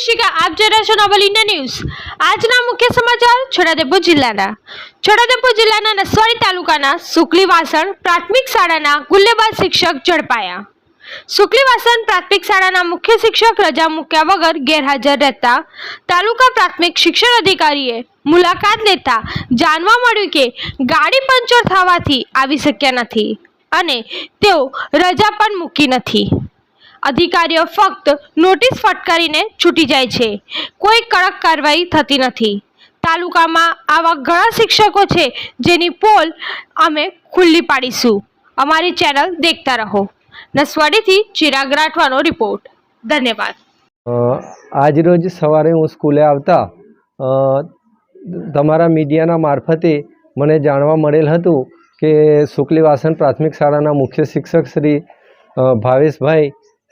શિકા આપ જોઈ રહ્યા છો નવલ ઇન્ડિયા ન્યૂઝ આજના મુખ્ય સમાચાર છોટાદેપુર જિલ્લાના. છોટાદેપુર જિલ્લાના નસવાડી તાલુકાના સુકલીવાસણ પ્રાથમિક શાળાના ગુલ્લેબાજ શિક્ષક ઝડપાયા. સુકલીવાસણ પ્રાથમિક શાળાના મુખ્ય શિક્ષક રજા મૂક્યા વગર ગેરહાજર રહેતા તાલુકા પ્રાથમિક શિક્ષણ અધિકારીએ મુલાકાત લેતા જાણવા મળ્યું કે ગાડી પંચર થવાથી આવી શક્યા નથી અને તેઓ રજા પણ મૂકી નથી. અધિકારીઓ ફક્ત નોટિસ ફટકારીને છૂટી જાય છે. કોઈ કડક કાર્યવાહી થતી નથી. તાલુકામાં આવા ઘણા શિક્ષકો છે જેની પોલ અમે ખુલ્લી પાડીશું. અમારી ચેનલ દેખતા રહો. નસવાડીથી ચિરાગ રાઠવાનો રિપોર્ટ. ધન્યવાદ. આજરોજ સવારે હું સ્કૂલે આવતા તમારા મીડિયાના મારફતે મને જાણવા મળેલ હતું કે શુક્લીવાસન પ્રાથમિક શાળાના મુખ્ય શિક્ષક શ્રી ભાવેશભાઈ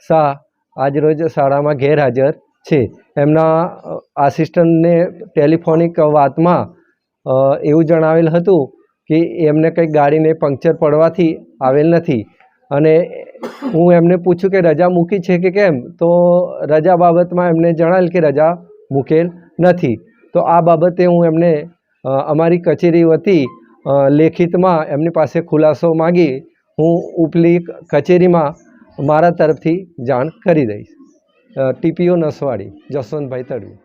શાહ આજરોજ શાળામાં ગેરહાજર છે. એમના આસિસ્ટન્ટને ટેલિફોનિક વાતમાં એવું જણાવેલ હતું કે એમને કંઈક ગાડીને પંક્ચર પડવાથી આવેલ નથી. અને હું એમને પૂછ્યું કે રજા મૂકી છે કે કેમ? તો રજા બાબતમાં એમને જણાવેલ કે રજા મૂકેલ નથી. તો આ બાબતે હું એમને અમારી કચેરી વતી લેખિતમાં એમની પાસે ખુલાસો માગી હું ઉપલી કચેરીમાં મારા તરફથી જાણ કરી દઈશ. ટીપીઓ નસવાડી જસવંતભાઈ તડવી.